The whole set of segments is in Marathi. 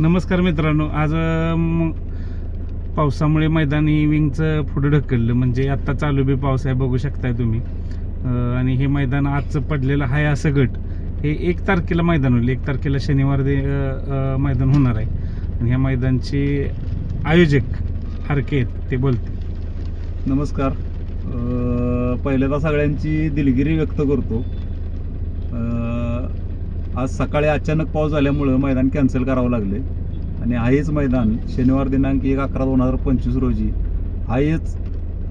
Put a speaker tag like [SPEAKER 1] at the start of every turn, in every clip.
[SPEAKER 1] नमस्कार मित्रांनो. आज पावसामुळे मैदानी विंगचं पुढं ढकललं. म्हणजे आत्ता चालू बी पाऊस आहे बघू शकताय तुम्ही. आणि हे मैदान आजचं पडलेलं आहे असं गट. हे एक तारखेला मैदान होईल. एक तारखेला शनिवार दे मैदान होणार आहे. आणि ह्या मैदानचे आयोजक हरके आहेत ते बोलते
[SPEAKER 2] नमस्कार. पहिल्यांदा सगळ्यांची दिलगिरी व्यक्त करतो. आज सकाळी अचानक पाऊस झाल्यामुळं मैदान कॅन्सल करावं लागले आणि आहेच मैदान शनिवार दिनांक एक अकरा दोन हजार पंचवीस रोजी हायच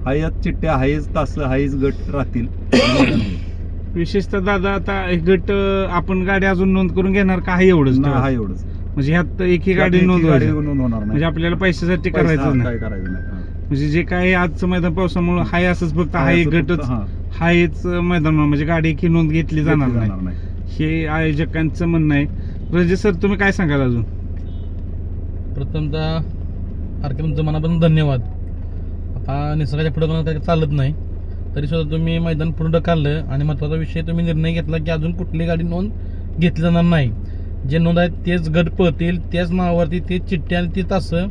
[SPEAKER 2] हायच चिठ्ठ्या हायच तास हायच गट राहतील.
[SPEAKER 1] विशेषतः दादा आता हे गट आपण गाडी अजून नोंद करून घेणार का आहे एवढंच
[SPEAKER 2] ना, हा? एवढंच
[SPEAKER 1] म्हणजे ह्यात गाडी नोंद
[SPEAKER 2] एकही गाडी
[SPEAKER 1] व्हायची.
[SPEAKER 2] नोंद होणार
[SPEAKER 1] म्हणजे
[SPEAKER 2] नाही
[SPEAKER 1] आपल्याला पैशासाठी
[SPEAKER 2] पैसा
[SPEAKER 1] करायचं नाही
[SPEAKER 2] काय करायचं नाही हा.
[SPEAKER 1] म्हणजे जे काय आजचं मैदान पावसामुळे हाय असंच फक्त हा
[SPEAKER 2] हाय
[SPEAKER 1] एक गटच
[SPEAKER 2] हा,
[SPEAKER 1] हायच मैदान म्हणजे गाडी की नोंद घेतली जाणार
[SPEAKER 2] घेतली
[SPEAKER 1] नाही
[SPEAKER 2] जाणार नाही
[SPEAKER 1] हे आयोजकांचं म्हणणं आहे. रजे सर तुम्ही काय सांगाल अजून?
[SPEAKER 3] प्रथमतः आरके मनापासून धन्यवाद. आता निसर्गाच्या पुढे कोणाला काही चालत नाही. तरी सुद्धा तुम्ही मैदान पूर्ण ढकललं आणि महत्त्वाचा विषय तुम्ही निर्णय घेतला की अजून कुठली गाडी नोंद घेतली जाणार नाही. जे नोंद आहेत तेच गट पळतील त्याच नावावरती तेच चिठ्ठी आणि ते तासं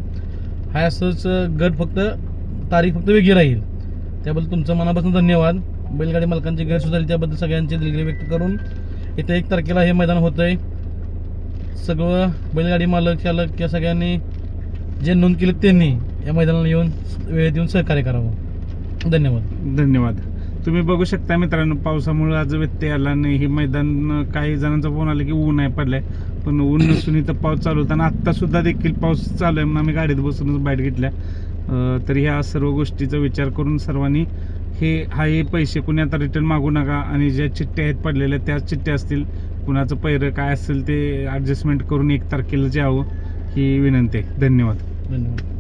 [SPEAKER 3] हा असंच गट फक्त तारीख फक्त वेगळी राहील. त्याबद्दल तुमचं मनापासून धन्यवाद. बैलगाडी मालकांची गैरसुधारी त्याबद्दल सगळ्यांची दिलगिरी व्यक्त करून येत्या एक तारखेला हे मैदान होतं आहे सगळं बैलगाडी मालक चालक या सगळ्यांनी जे नोंद केली त्यांनी या मैदानाला येऊन वेळेत येऊन सहकार्य करावं. धन्यवाद.
[SPEAKER 1] धन्यवाद. तुम्ही बघू शकता मित्रांनो पावसामुळे आज व्यत्यय आला नाही. हे मैदान काही जणांचा फोन आला की ऊन आहे पडलाय. पण ऊन नसून इथं पाऊस चालू होता. आणि आत्ता सुद्धा देखील पाऊस चालू आहे म्हणून आम्ही गाडीत बसूनच बाईट घेतल्या. तर ह्या सर्व गोष्टीचा विचार करून सर्वांनी हे हा हे पैसे कुणी आता रिटर्न मागू नका आणि ज्या चिठ्ठ्या आहेत पडलेल्या त्याच चिठ्ठ्या असतील. कुणाचं पैरं काय असेल ते ॲडजस्टमेंट करून एक तारखेला जे ही विनंती आहे. धन्यवाद.
[SPEAKER 3] धन्यवाद.